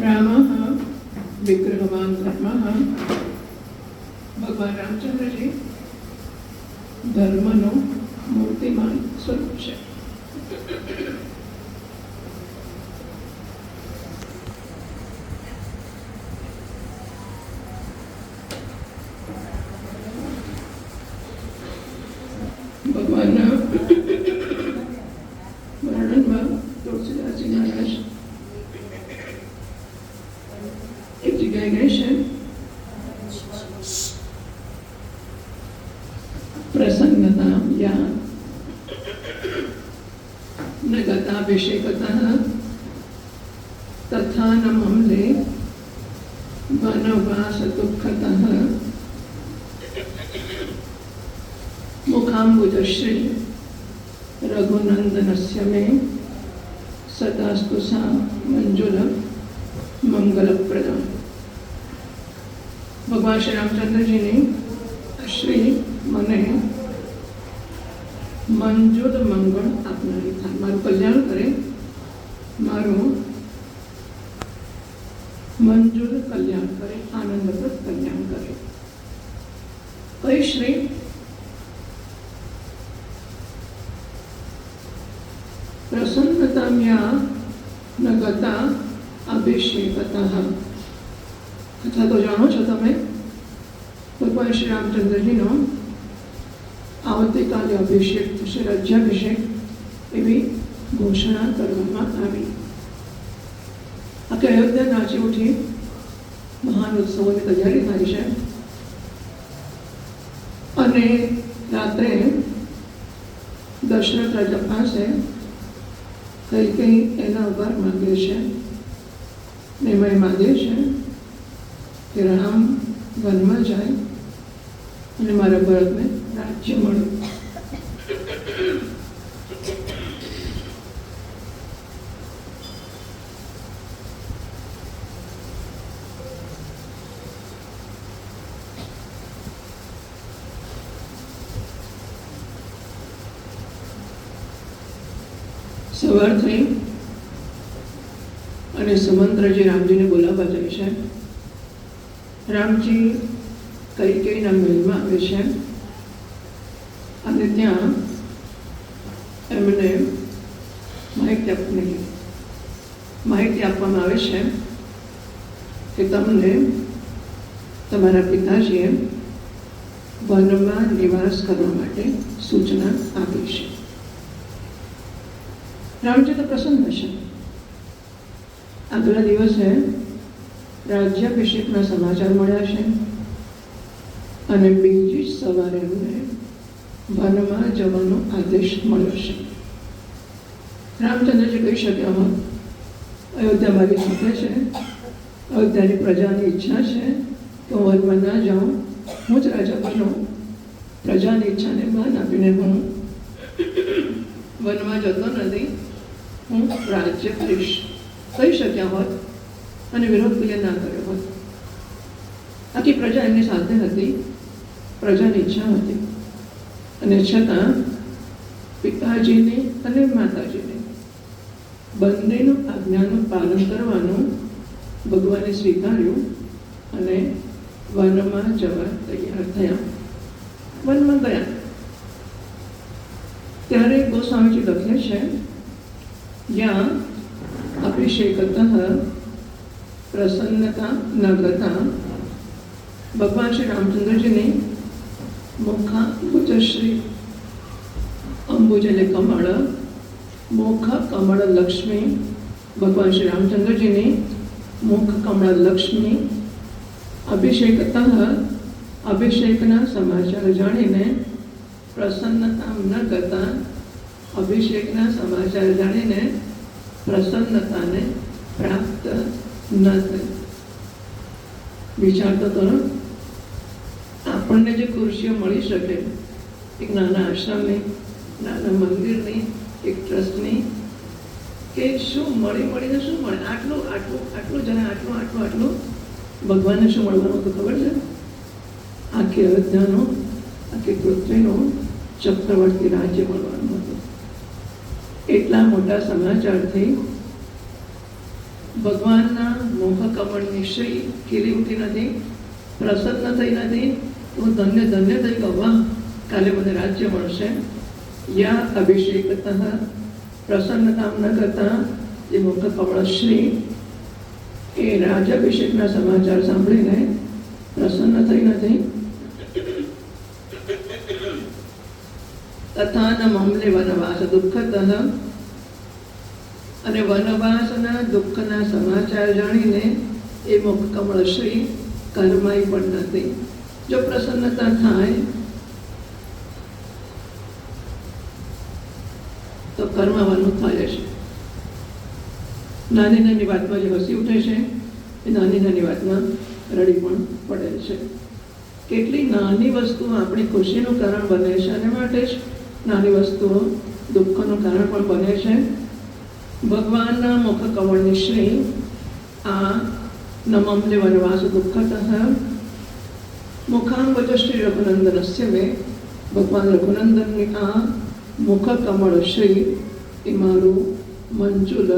રામઃ વિગ્રહવાન ધર્મઃ ભગવાન રામચંદ્રજી ધર્મનો મૂર્તિમાન સ્વરૂપ છે ભગવાનના વર્ણનમાં તુલસીદાસજી મહારાજ એક જગ્યાએ કહે છે પ્રસન્નતા યા ન ગતાભિષેકતઃ તથા ન મમલે વનવાસ દુઃખતઃ મુખાંબુજશ્રી રઘુનંદનસ્ય મે સદાસ્તુ સા મંજુલ મંગલપ્રદા ભગવાન શ્રી રામચંદ્રજીની શ્રી મને મંજુલ મંગળ આપનારી થાય મારું કલ્યાણ કરે મારું મંજુર કલ્યાણ કરે આનંદપ્રદ કલ્યાણ કરે. કઈ શ્રી પ્રસન્નતામ્યા નગતા અભિષેક અથવા તો જાણો છો તમે, ભગવાન શ્રી રામચંદ્રજીનો આવતીકાલે અભિષેક થશે, રાજ્યાભિષેક, એવી ઘોષણા કરવામાં આવી. આખી અયોધ્યા નાચી ઉઠી મહાન ઉત્સવોની તૈયારી થાય છે. અને રાત્રે દશરથ રાજા પાસે કઈ કઈ એના આભાર માંગે છે. એમાં એ માંગે છે કે રામ વનમાં જાય અને મારા ભરતને રાજ્ય મળે. સવાર થઈ અને સુમંત્રજી રામજીને બોલાવવા જાય છે. રામજી કઈ કઈના મહેલમાં આવે છે અને ત્યાં એમને માહિતી આપવાની માહિતી આપવામાં આવે છે કે તમને તમારા પિતાજીએ વનમાં નિવાસ કરવા માટે સૂચના આપી છે. રામજી તો પ્રસન્ન છે આગલા દિવસે રાજ્યાભિષેકના સમાચાર મળ્યા છે. અને બીજી જ સવારે એમને વનમાં જવાનો આદેશ મળ્યો છે. રામચંદ્રજી કહી શક્યા હોત, અયોધ્યા મારી સાથે છે. અયોધ્યાની પ્રજાની ઈચ્છા છે કે હું વનમાં ના જાઉં. હું જ રાજા બનું. પ્રજાની ઈચ્છાને માન આપીને હું વનમાં જતો નથી. હું રાજ્ય કરીશ કહી શક્યા હોત અને વિરોધ કોઈ ના કર્યો હોત આખી પ્રજા એમની સાથે હતી પ્રજાની ઈચ્છા હતી અને છતાં પિતાજીને અને માતાજીને બંનેનું આજ્ઞાનું પાલન કરવાનું ભગવાને સ્વીકાર્યું અને વનમાં જવા તૈયાર થયા વનમાં ગયા ત્યારે ગોસ્વામીજી લખે છે જ્યાં અભિષેકત પ્રસન્નતા નગ્રતા ભગવાન શ્રી રામચંદ્રજીની મુખા ભુજશ્રી અંબુજ એટલે કમળ મુખ કમળ લક્ષ્મી ભગવાન શ્રી રામચંદ્રજીની મુખ કમળ લક્ષ્મી અભિષેકત અભિષેકના સમાચાર જાણીને પ્રસન્નતા ન કરતા અભિષેકના સમાચાર જાણીને પ્રસન્નતાને પ્રાપ્ત ન થઈ વિચાર તો કરો આપણને જે ખુરશીઓ મળી શકે, એક નાના આશ્રમની, નાના મંદિરની, એક ટ્રસ્ટની, કે શું મળી, મળીને શું મળે? આટલું આટલું આટલું જણા આટલું આટલું આટલું. ભગવાનને શું મળવાનું તો ખબર છે? આખી અયોધ્યાનો, આખી પૃથ્વીનો ચક્રવર્તી રાજ્ય મળવાનું હતું. એટલા મોટા સમાચારથી ભગવાનના મોહ કમળની શ્રી ખીલી ઉઠી નથી, પ્રસન્ન થઈ નથી હું ધન્ય ધન્ય થઈ ગવા કાલે મને રાજ્ય મળશે. યા અભિષેક પ્રસન્નતા ન કરતા એ મુખ કમળ શ્રી એ અભિષેકના સમાચાર સાંભળીને પ્રસન્ન થઈ નથી. તથા ન મમલે વનવાસ અને વનવાસના દુઃખના સમાચાર જાણીને એ મુખ કમળશ્રી કર્માય પણ નથી. જો પ્રસન્નતા થાય, તો કર્મવાનું થાય છે નાની નાની વાતમાં જે હસી ઉઠે છે, એ નાની નાની વાતમાં રડી પણ પડે છે. કેટલી નાની વસ્તુઓ આપણી ખુશીનું કારણ બને છે અને માટે જ નાની વસ્તુઓ, દુઃખનું કારણ પણ બને છે. ભગવાનના મુખ કમળની શ્રી આ નમમને વનવાસ દુઃખતઃ મુખાંબજ શ્રી રઘુનંદનસ્ય મેં ભગવાન રઘુનંદનની આ મુખ કમળ શ્રી એ મારું મંજુલ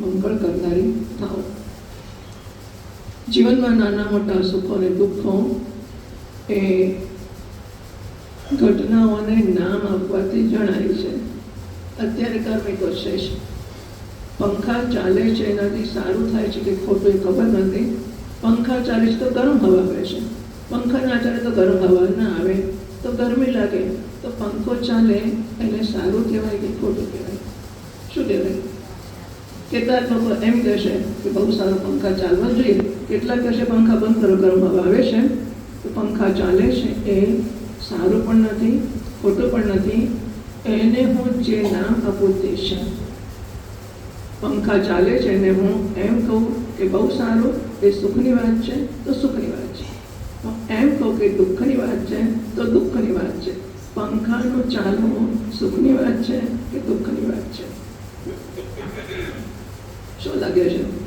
મંગળ કરનારી થાવ. જીવનમાં નાના મોટા સુખો અને દુઃખો એ ઘટનાઓને નામ આપવાથી જણાય છે. અત્યારે કર્મિકો છે પંખા ચાલે છે એનાથી સારું થાય છે કે ખોટું એ ખબર નથી. પંખા ચાલે છે તો ગરમ હવા આવે છે. પંખા ના ચાલે તો ગરમ હવા ના આવે. તો ગરમી લાગે. તો પંખો ચાલે એને સારું કહેવાય કે ખોટું કહેવાય? શું કહેવાય? કેટલાક લોકો એમ કહેશે કે બહુ સારો પંખા ચાલવા જોઈએ. કેટલાક કહેશે પંખા બંધ કરો, ગરમ હવા આવે છે. તો પંખા ચાલે છે એ સારું પણ નથી, ખોટું પણ નથી એને હું જે નામ આપું તે છે. પંખા ચાલે છે ને હું એમ કહું કે બહુ સારું, એ સુખની વાત છે, તો સુખની વાત છે. હું એમ કહું કે દુઃખની વાત છે, તો દુઃખની વાત છે. પંખાનું ચાલવું સુખની વાત છે કે દુઃખની વાત છે? શું લાગે છે?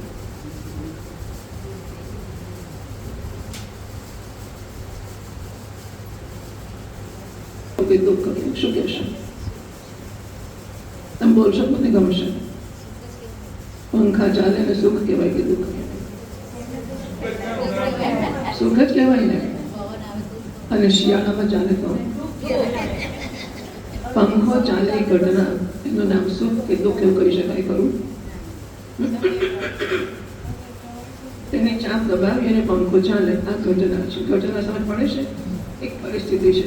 કે દુઃખ શું કહેશો તમે બોલશો મને ગમશે પંખા ચાલે ને સુખ કહેવાય કે દુઃખ કહેવાય સુખ જ કહેવાય ને અને શિયાળામાં ચાલે તો પંખો ચાલે ઘટના એનું નામ સુખ કે દુઃખ એવું કહી શકાય ખરું તેની ચાપ દબાવી અને પંખો ચાલે આ ઘટના છે ઘટના સમજ પડે છે એક પરિસ્થિતિ છે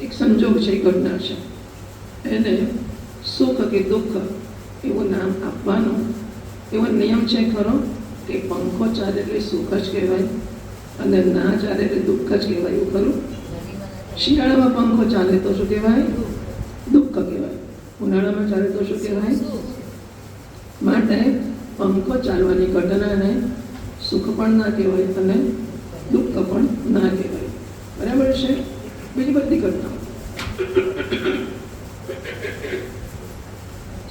એક સંજોગ છે ઘટના છે. એને સુખ કે દુઃખ એવું નામ આપવાનું. એવો નિયમ છે ખરો કે પંખો ચાલે એટલે સુખ જ કહેવાય અને ના ચાલે એટલે દુઃખ જ કહેવાય, એવું ખરું? શિયાળામાં પંખો ચાલે તો શું કહેવાય? દુઃખ કહેવાય. ઉનાળામાં ચાલે તો શું કહેવાય? માટે પંખો ચાલવાની ઘટનાને સુખ પણ ના કહેવાય અને દુઃખ પણ ના કહેવાય. બરાબર છે? બીજી બધી ઘટનાઓ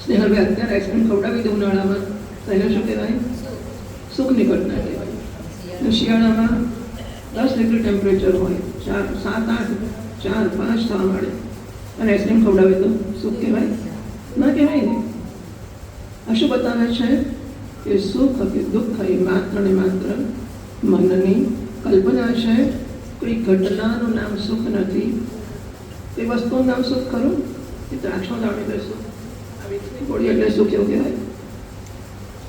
સ્નેહલભાઈ, અત્યારે આઈસ્ક્રીમ ખવડાવી દઉં ઉનાળામાં. તો શું કહેવાય? કહેવાય. શિયાળામાં દસ ડિગ્રી ટેમ્પરેચર હોય. ચાર, સાત, આઠ, ચાર, પાંચ થવા માંડે અને આઈસ્ક્રીમ ખવડાવી દઉં. સુખ કહેવાય? ના કહેવાય ને? આ છે કે સુખ કે દુઃખ એ માત્ર ને માત્ર મનની કલ્પના છે. કોઈ ઘટનાનું નામ સુખ નથી. તે વસ્તુનું નામ સુખ ખરું? એ દ્રાક્ષનો દાણો એટલે સુખ આ વિક્સની ગોળી એટલે સુખ એવું કહેવાય?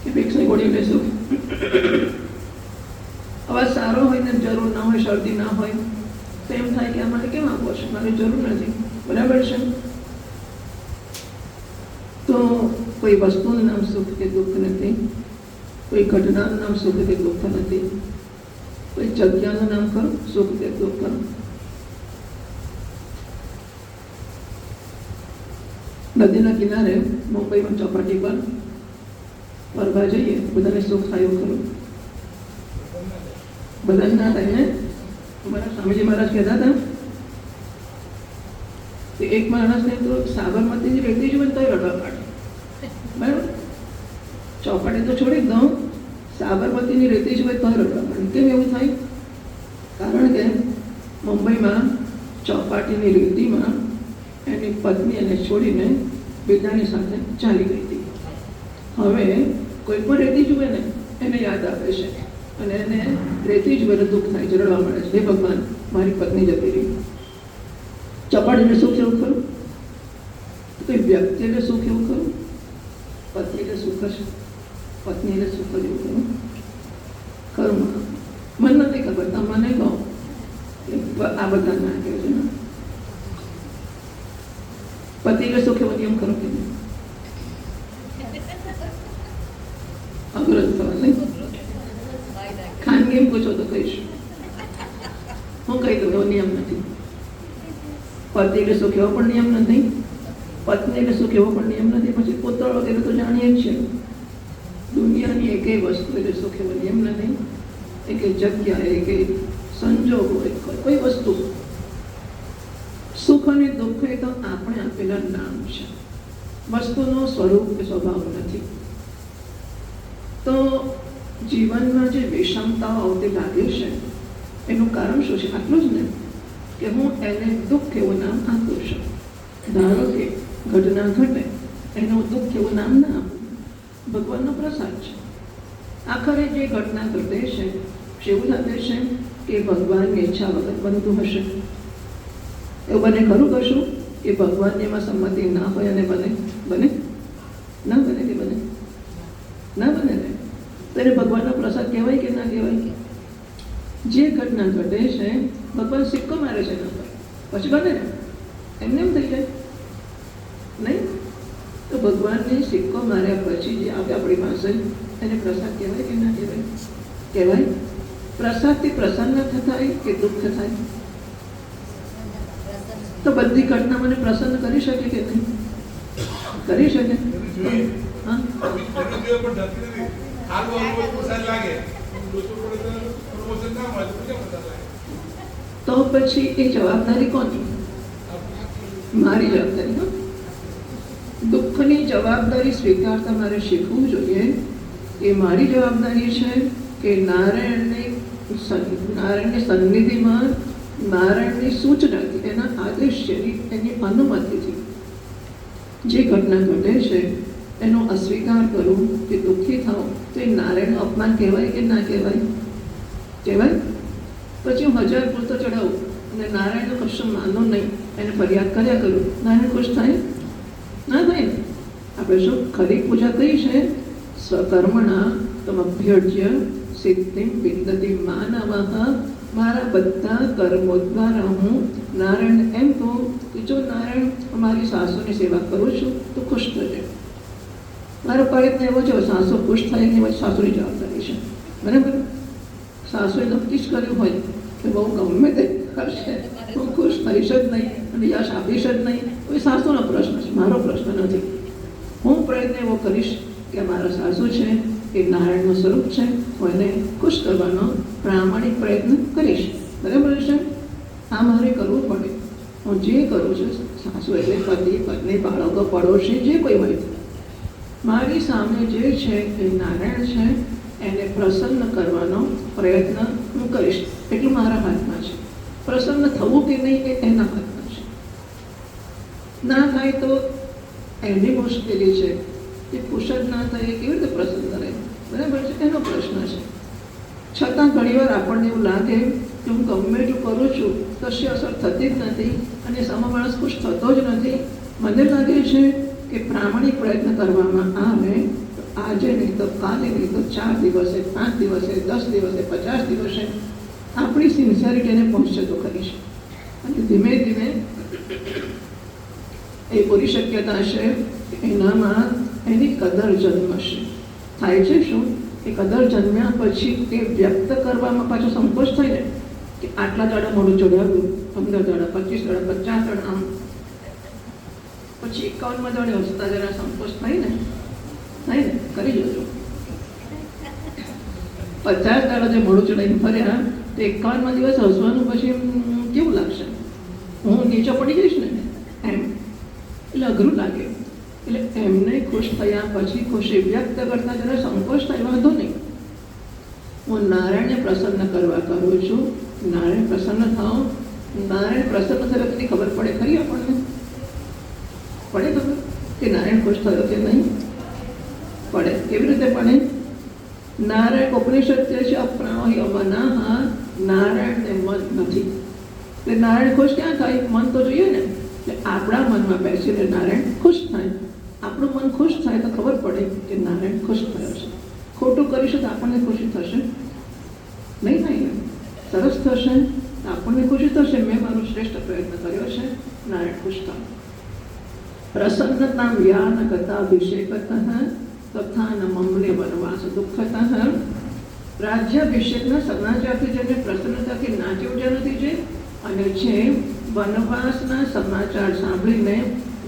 કે વિક્સની ગોળી એટલે સુખ અવાજ સારો હોય ને જરૂર ના હોય, શરદી ના હોય, તો એમ થાય કે આ મારે કેમ આપવો છે? મારે જરૂર નથી. બરાબર છે? તો કોઈ વસ્તુનું નામ સુખ કે દુઃખ નથી, કોઈ ઘટનાનું નામ સુખ કે દુઃખ નથી, કોઈ જગ્યાનું નામ ખરું? સુખ કે દુઃખ ખરું? નદીના કિનારે મુંબઈમાં ચોપાટી પર ફરવા જઈએ, બધાને સુખ થાય ખરું. બધા જ ના થાય ને? અમારા સ્વામીજી મહારાજ કહેતા હતા કે એક માણસને તો સાબરમતીની રેતી જ બનતો રડવા પાડે. બરાબર? ચોપાટી તો છોડી દઉં. સાબરમતીની રેતી જ હોય તો રડવા માંડે કેમ એવું થાય? કારણ કે મુંબઈમાં ચોપાટીની રેતીમાં એની પત્ની એને છોડીને બીજાની સાથે ચાલી ગઈ હતી. હવે કોઈ પણ રેતી જુએ ને, એને યાદ આવે છે. અને એને રેતી જ તો દુઃખ થાય, જરડવા રડવા મળે છે. હે ભગવાન, મારી પત્ની જતી રહી. ચપાડીને સુખ એવું ખરું કોઈ વ્યક્તિને સુખ એવું ખરું પત્નીને સુખ હશે પત્નીને સુખ જ એવું ખરું ખરું મને નથી ખબર, તમને કહો. આ બધા ના કહે છે પતિને સુખે નિયમ કરો કે અઘરો સવાલ ખાનગી પૂછો તો કહીશ હું કહી દઉં એવો નિયમ નથી પતિને સુખ એવો પણ નિયમ નથી પત્નીને સુખ એવો પણ નિયમ નથી પછી પુત્ર વગેરે તો જાણીએ જ છે દુનિયાની એકેય વસ્તુ એટલે સુખ એવો નિયમ નથી એકે જગ્યા એકે સંજોગ હોય કોઈ વસ્તુ એ તો આપણે આપેલા નામ છે. વસ્તુનો સ્વરૂપ કે સ્વભાવ નથી. તો જીવનમાં જે વિષમતાઓ આવતી લાગે છે, એનું કારણ શું છે? આટલું જ ને? કે હું એને દુઃખ એવું નામ આપું છું. ધારો કે ઘટના ઘટે, એનું દુઃખ એવું નામ ના આપું. ભગવાનનો પ્રસાદ છે. આખરે જે ઘટના ઘટે છે એવું લાગે છે કે ભગવાનની ઈચ્છા વગર બનતું હશે. એવું બને ખરું કશું કે ભગવાનની એમાં સંમતિ ના હોય અને બને બને? ના બને કે બને? ના બને ને? તો એને ભગવાનનો પ્રસાદ કહેવાય કે ના કહેવાય? જે ઘટના ઘટે છે, ભગવાન સિક્કો મારે છે એના પર. પછી બને ને? એમને એમ થઈ જાય. નહીં? તો ભગવાનને સિક્કો માર્યા પછી જે આવે આપણી પાસે, એને પ્રસાદ કહેવાય કે ના કહેવાય? કહેવાય? પ્રસાદથી પ્રસન્ન થાય કે દુઃખ થાય? તો બધી ઘટના મને પ્રસન્ન કરી શકે કે નહીં? કરી શકે? તો પછી એ જવાબદારી કોની? મારી જવાબદારી દુઃખની જવાબદારી સ્વીકારતા મારે શીખવું જોઈએ. એ મારી જવાબદારી છે કે નારાયણની નારાયણની સન્નિધિમાં નારાયણની સૂચનાથી, એના આદેશની એની અનુમતિથી જે ઘટના ઘટે છે, એનો અસ્વીકાર કરું કે દુઃખી થાવ તો એ નારાયણનું અપમાન કહેવાય કે ના કહેવાય? કહેવાય? પછી હું હજાર પૂરતો ચડાવું અને નારાયણનું કશું માનો નહીં, એને ફરિયાદ કર્યા કરું. નારાયણ ખુશ થાય? ના થાય. આપણે શું ખરી પૂજા કઈ છે? સ્વકર્મણા, તમભ્યર્જ્ય, સિદ્ધિમ વિંદતી માનવ મારા બધા કર્મો દ્વારા હું નારાયણ એમ કહું કે જો નારાયણ મારી સાસુની સેવા કરું છું, તો ખુશ થશે મારો પ્રયત્ન એવો છે સાસુ ખુશ થાય એની પછી સાસુની જવાબદારી છે. બરાબર? સાસુએ નક્કી જ કર્યું હોય કે બહુ ગમે તે કરશે હું ખુશ થઈશ જ નહીં અને યશ આપીશ જ નહીં. કોઈ સાસુનો પ્રશ્ન છે, મારો પ્રશ્ન નથી. હું પ્રયત્ન એવો કરીશ કે મારા સાસુ છે એ નારાયણનું સ્વરૂપ છે, હું એને ખુશ કરવાનો પ્રામાણિક પ્રયત્ન કરીશ. બરાબર છે આ મારે કરવું પડે. હું જે કરું છું, સાસુ એટલે પતિ, પત્ની, બાળકો, પડોશી, જે કોઈ હોય. મારી સામે જે છે એ નારાયણ છે, એને પ્રસન્ન કરવાનો પ્રયત્ન હું કરીશ. એટલું મારા હાથમાં છે. પ્રસન્ન થવું કે નહીં એ એના હાથમાં છે. ના થાય તો એની મુશ્કેલી છે કે કુશળ ના થાય કેવી રીતે પ્રસન્ન કરે બરાબર છે એનો પ્રશ્ન છે. છતાં ઘણીવાર આપણને એવું લાગે કે હું ગમે એટલું કરું છું, કશી અસર થતી જ નથી અને સામો માણસ ખુશ થતો જ નથી. મને લાગે છે કે પ્રામાણિક પ્રયત્ન કરવામાં આવે તો આજે નહીં તો કાલે નહીં તો ચાર દિવસે, પાંચ દિવસે, દસ દિવસે, પચાસ દિવસે આપણી સિન્સિયરિટીને પહોંચશે તો કરીશ અને ધીમે ધીમે એ પૂરી શક્યતા છે કે એનામાં એની કદર જન્મશે. થાય છે શું? કે કદર જન્મ્યા પછી તે વ્યક્ત કરવામાં પાછો સંકોચ થઈ જાય કે આટલા દાડા મોડું ચડાવ્યું પંદર દાડા પચીસ દાડા પચાસ દાડા આમ. પછી એકાવનમાં દાડે હસતા જરા સંકોચ થાય ને? થાય ને? કરી જજો પચાસ દાડા જે મોડું ચડાવીને ફર્યા, તો એકાવનમાં દિવસ હસવાનું પછી કેવું લાગશે? હું નીચે પડી જઈશ ને? એમ. એટલે અઘરું લાગે. ખુશ થયા પછી ખુશી વ્યક્ત કરતા જરા સંકોચ થાય વાંધો નહીં. હું નારાયણને પ્રસન્ન કરવા કરું છું. નારાયણ પ્રસન્ન થાઓ. નારાયણ પ્રસન્ન થયો તેની ખબર પડે ખરી આપણને? પડે ખબર કે નારાયણ ખુશ થયો કે નહીં? પડે. કેવી રીતે પડે? નારાયણ ઉપનિષદ કહે છે અપ્રાણ્ય મનાહ નારાયણને મન નથી. એટલે નારાયણ ખુશ ક્યાં થાય? મન તો જોઈએ ને. આપણા મનમાં બેસીને નારાયણ ખુશ થાય. આપણું મન ખુશ થાય તો ખબર પડે કે નારાયણ ખુશ થયો છે. ખોટું કરીશું તો આપણને ખુશી થશે? નહીં થાય ને સરસ થશે આપણને ખુશી થશે. મેં મારો શ્રેષ્ઠ પ્રયત્ન કર્યો છે. નારાયણ ખુશ થયો પ્રસન્નતા વ્યાન કથા અભિષેક તથા ન મમલે વનવાસ દુઃખત રાજ્યાભિષેકના સમાચારથી જેને પ્રસન્નતાથી નાચી ઉઠ્યા નથી જે, અને જે વનવાસના સમાચાર સાંભળીને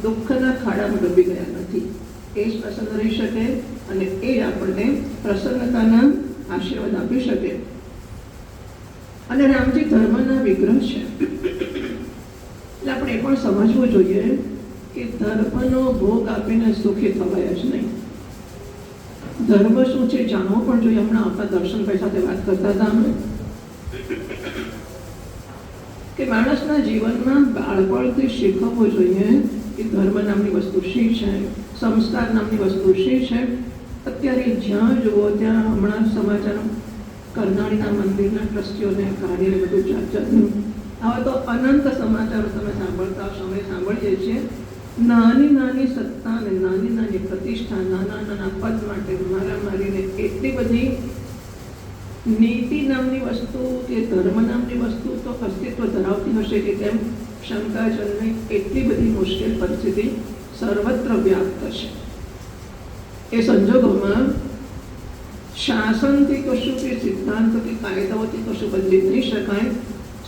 દુઃખના ખાડામાં ડૂબી ગયા નથી. એ જ પ્રસન્ન રહી શકે અને એ જ આપણને પ્રસન્નતાના આશીર્વાદ આપી શકે. અને રામજી ધર્મના વિગ્રહ છે. એટલે આપણે એ પણ સમજવું જોઈએ કે ધર્મનો ભોગ આપીને સુખી થવાય જ નહીં. ધર્મ શું છે જાણવો પણ જોઈએ. હમણાં આપણા દર્શનભાઈ સાથે વાત કરતા હતા અમે. કે માણસના જીવનમાં બાળપણથી શીખવવું જોઈએ કે ધર્મ નામની વસ્તુ શી છે? સંસ્કાર નામની વસ્તુ શી છે? અત્યારે જ્યાં જુઓ ત્યાં હમણાં સમાચાર કરનાળીના મંદિરના ટ્રસ્ટીઓને કાર્યને બધું જાત જાતનું તો અનંત સમાચારો તમે સાંભળતા હશો, અમે સાંભળીએ છીએ. નાની નાની સત્તા અને નાની નાની પ્રતિષ્ઠા, નાના નાના પદ માટે મારા મારીને એટલી બધી નીતિ નામની વસ્તુ કે ધર્મ નામની વસ્તુ તો અસ્તિત્વ ધરાવતી હશે કે કેમ? શંકા એટલી બધી મુશ્કેલ પરિસ્થિતિ સર્વત્ર વ્યાપ્ત છે એ સંજોગોમાં શાસનથી કશું કે સિદ્ધાંત કે કાયદાઓથી કશું બદલી નહીં શકાય,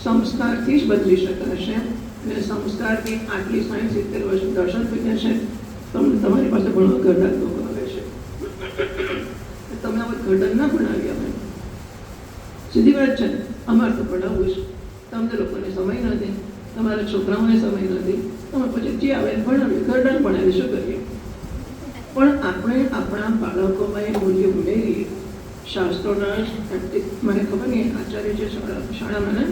સંસ્કારથી જ બદલી શકાશે અને સંસ્કારથી આટલી સાઠ સિત્તેર વર્ષ દર્શન થઈ છે તમને તમારી પાસે ભણવા ગરડા લોકો આવે છે. તમે હવે ગરડા ના ભણાવી અમે સીધી વાત છે, અમારે તો ભણાવવું છે તમને લોકોને સમય નથી તમારા છોકરાઓને સમય નથી. તમે પછી જે આવે ભણાવીએ ગરડા ભણાવી શું કરીએ? પણ આપણે આપણા બાળકોમાં એ મૂલ્ય ઉમેરીએ શાસ્ત્રોના મને ખબર નહીં, આચાર્ય છે શાળા, શાળામાં ને?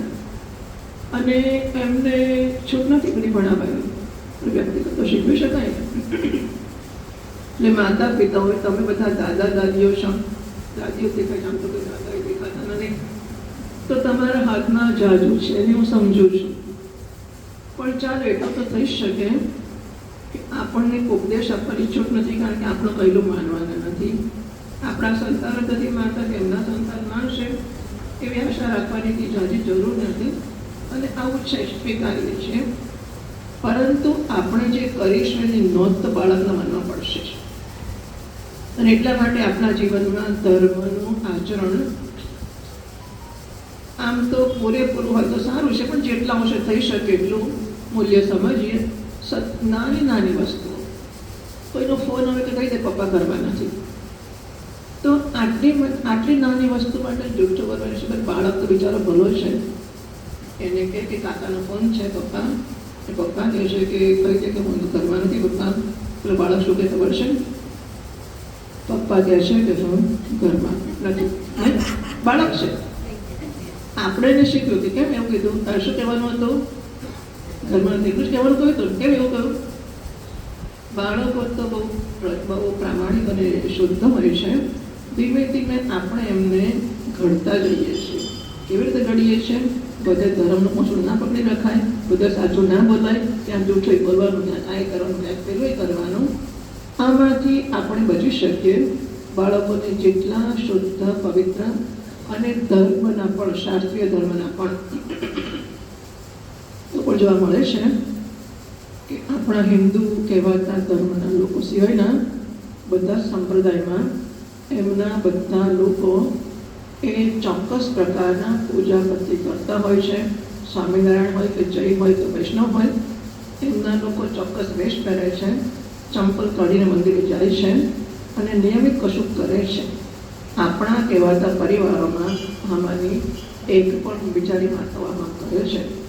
અને એમને છૂટ નથી બધી ભણાવાયું. વ્યક્તિગત તો શીખવી શકાય. એટલે માતા પિતાઓ તમે બધા દાદા, દાદીઓ છો દાદીઓ દેખાય આમ તો દાદા દેખાતા નથી. તો તમારા હાથમાં જાજુ છે એને હું સમજુ છું. પણ ચાલો એટલું તો થઈ શકે કે આપણને ઉપદેશ આપવાની છૂટ નથી કારણ કે આપણું કહેલું માનવાના નથી. આપણા સંતાન નથી માનતા કે એમના સંતાન માનશે. એવી આશા રાખવાની જાજી જરૂર નથી. અને આવું છે સ્વીકારીએ છીએ પરંતુ આપણે જે કરીશું એની નોંધ તો બાળકને માનવા પડશે. અને એટલા માટે આપણા જીવનમાં ધર્મનું આચરણ આમ તો પૂરેપૂરું હોય તો સારું છે, પણ જેટલા અંશે થઈ શકે એટલું મૂલ્ય સમજીએ નાની નાની વસ્તુઓ. કોઈનો ફોન આવે તો કહી દે પપ્પા ઘરમાં નથી. તો આટલી આટલી નાની વસ્તુ માટે જુઠ્ઠો કરવાની છે બાળક તો બિચારો ભલો છે. એને કહે કે કાકાનો ફોન છે પપ્પા. એ પપ્પા કહે છે કે કહી દે કે હું તો ઘરમાં નથી પપ્પા. પેલો બાળક શું કહે ખબર છે? પપ્પા કહે છે કે હું ઘરમાં નથી? બાળક છે. આપણે એને શીખ્યું કે કેમ એવું કીધું? શું કહેવાનું હતું? ઘરમાં નથી એટલું જ કહેવાનું કહ્યું હતું કેમ એવું કહ્યું બાળકો તો બહુ બહુ પ્રામાણિક અને શુદ્ધ હોય છે. ધીમે ધીમે આપણે એમને ઘડતા જઈએ છીએ. કેવી રીતે ઘડીએ છીએ? બધે ધર્મનું ઓછું ના પકડી રખાય, બધે સાચું ના બોલાય, ત્યાં જૂઠું બોલવાનું, ત્યાં આ કરવાનું, ત્યાં પેલું કરવાનું. આમાંથી આપણે બચી શકીએ બાળકોને જેટલા શુદ્ધ, પવિત્ર અને ધર્મના પણ, શાસ્ત્રીય ધર્મના પણ. જોવા મળે છે કે આપણા હિન્દુ કહેવાતા ધર્મના લોકો સિવાયના બધા સંપ્રદાયમાં એમના બધા લોકો એ ચોક્કસ પ્રકારના પૂજા પ્રતિ કરતા હોય છે. સ્વામિનારાયણ હોય કે જૈન હોય કે વૈષ્ણવ હોય, એમના લોકો ચોક્કસ વેશ પહેરે છે, ચંપલ કાઢીને મંદિરે જાય છે અને નિયમિત કશું કરે છે. આપણા કહેવાતા પરિવારોમાં આમાંની એક પણ બિચારી માતાઓ આમાં કરે છે.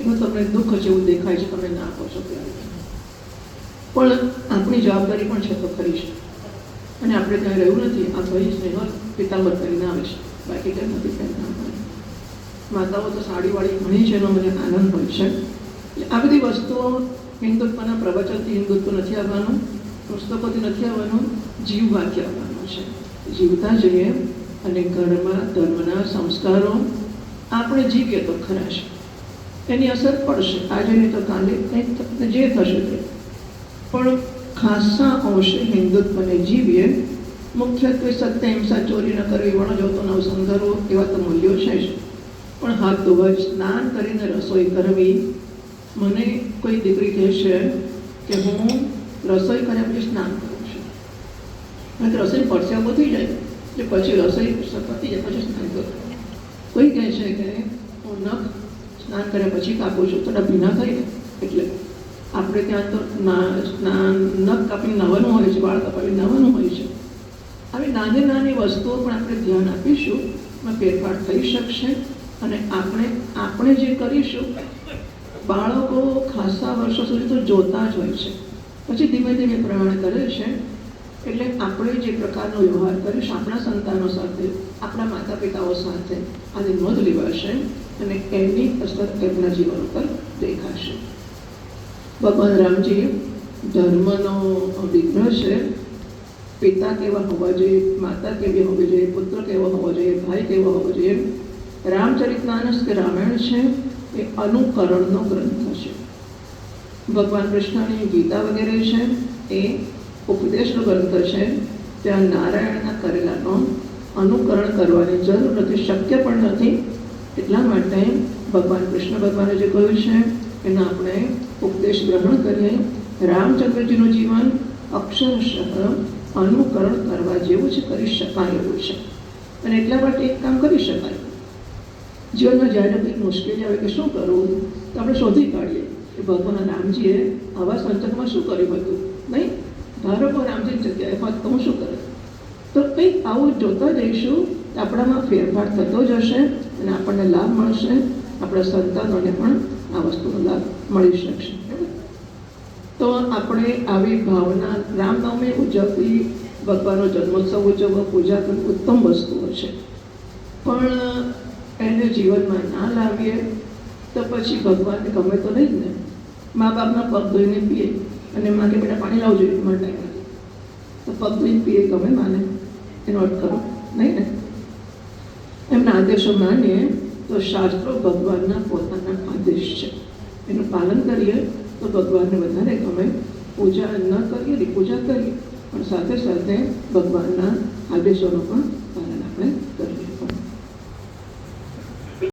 એનું તમને દુઃખ જેવું દેખાય છે તમે ના કહો છો. ત્યારે પણ આપણી જવાબદારી પણ છે તો ખરી છે. અને આપણે ત્યાં રહ્યું નથી, આ ભાઈ સ્નેહ પિતાંબર કરીને આવે છે. બાકી કંઈ નથી કંઈ ના આવે માતાઓ તો સાડીવાળી ઘણી છે, એનો મને આનંદ હોય છે. આ બધી વસ્તુઓ હિન્દુત્વના પ્રવચનથી હિન્દુત્વ નથી આવવાનું, પુસ્તકોથી નથી આવવાનું, જીવવાથી આવવાનું છે. જીવતા જઈએ અને ઘરમાં ધર્મના સંસ્કારો, આપણે જીવીએ તો ખરા છે. એની અસર પડશે. આજે નહીં તો કાલે કંઈક જે થશે તે. પણ ખાસા અંશે હિન્દુત્વને જીવીએ મુખ્યત્વે સત્ય, હિંસા, ચોરી ન કરવી વણ જોતો નવ સંગરો એવા તો મૂલ્યો છે જ. પણ હાથ ધોવા સ્નાન કરીને રસોઈ કરવી, મને કોઈ દીકરી કહેશે કે હું રસોઈ કર્યા પછી સ્નાન કરું છું. કે રસોઈ પરસ્યા થઈ જાય. એટલે પછી રસોઈ પતી જાય, પછી સ્નાન કરું. કોઈ કહે છે કે હું નખ સ્નાન કર્યા પછી કાપું છું. થોડા ભીના થાય એટલે આપણે ત્યાં તો સ્નાન નખ કાપીને નાહવાનું હોય છે, વાળ કપાવીને નવાનું હોય છે. આવી નાની નાની વસ્તુઓ પણ આપણે ધ્યાન આપીશું. એમાં ફેરફાર થઈ શકશે. અને આપણે આપણે જે કરીશું, બાળકો ખાસા વર્ષો સુધી તો જોતા જ હોય છે. પછી ધીમે ધીમે પ્રમાણ કરે છે. એટલે આપણે જે પ્રકારનો વ્યવહાર કરીશું, આપણા સંતાનો સાથે, આપણા માતા પિતાઓ સાથે, આની નોંધ લેવાશે. અને એમની અસર એમના જીવન ઉપર દેખાશે. ભગવાન રામજી ધર્મનો વિગ્રહ છે. પિતા કેવા હોવા જોઈએ, માતા કેવી હોવી જોઈએ, પુત્ર કેવો હોવો જોઈએ, ભાઈ કેવો હોવો જોઈએ? રામચરિતમાનસ કે રામાયણ છે, એ અનુકરણનો ગ્રંથ છે. ભગવાન કૃષ્ણની ગીતા વગેરે છે, એ ઉપદેશનો ગ્રંથ છે. ત્યાં નારાયણના કરેલાનો અનુકરણ કરવાની જરૂર નથી, શક્ય પણ નથી. એટલા માટે ભગવાન કૃષ્ણ ભગવાને જે કહ્યું છે, એનો આપણે ઉપદેશ ગ્રહણ કરીએ. રામચંદ્રજીનું જીવન અક્ષરશઃ અનુકરણ કરવા જેવું છે કરી શકાય એવું છે. અને એટલા માટે એક કામ કરી શકાય. જીવનમાં જ્યારે કંઈક મુશ્કેલી આવે કે શું કરવું, તો આપણે શોધી કાઢીએ કે ભગવાન રામજીએ આવા સંતકમાં શું કર્યું હતું? નહીં, ધારો કે રામજી જગ્યાએ હોત તો હું શું કરે? તો કંઈક આવું જોતા જઈશું આપણામાં ફેરફાર થતો જ હશે અને આપણને લાભ મળશે. આપણા સંતાનોને પણ આ વસ્તુનો લાભ મળી શકશે. તો આપણે આવી ભાવના રામનવમી ઉજવતી, ભગવાનનો જન્મોત્સવ ઉજવવો, પૂજા કરવી ઉત્તમ વસ્તુઓ છે. પણ એને જીવનમાં ના લાવીએ તો પછી ભગવાનને ગમે તો નહીં ને. મા બાપના પગ ધોઈને પીએ અને માં કે બેટા પાણી લાવજો એક માટે તો પગ ધોઈને પીએ ગમે માને. એનો અર્થ કરો નહીં ને? આદેશો માનીએ તો શાસ્ત્રો ભગવાનના પોતાના આદેશ છે. એનું પાલન કરીએ તો ભગવાનને વધારે ગમે. પૂજા ન કરીએ પૂજા કરીએ. પણ સાથે સાથે ભગવાનના આદેશોનું પણ પાલન આપણે કરીએ.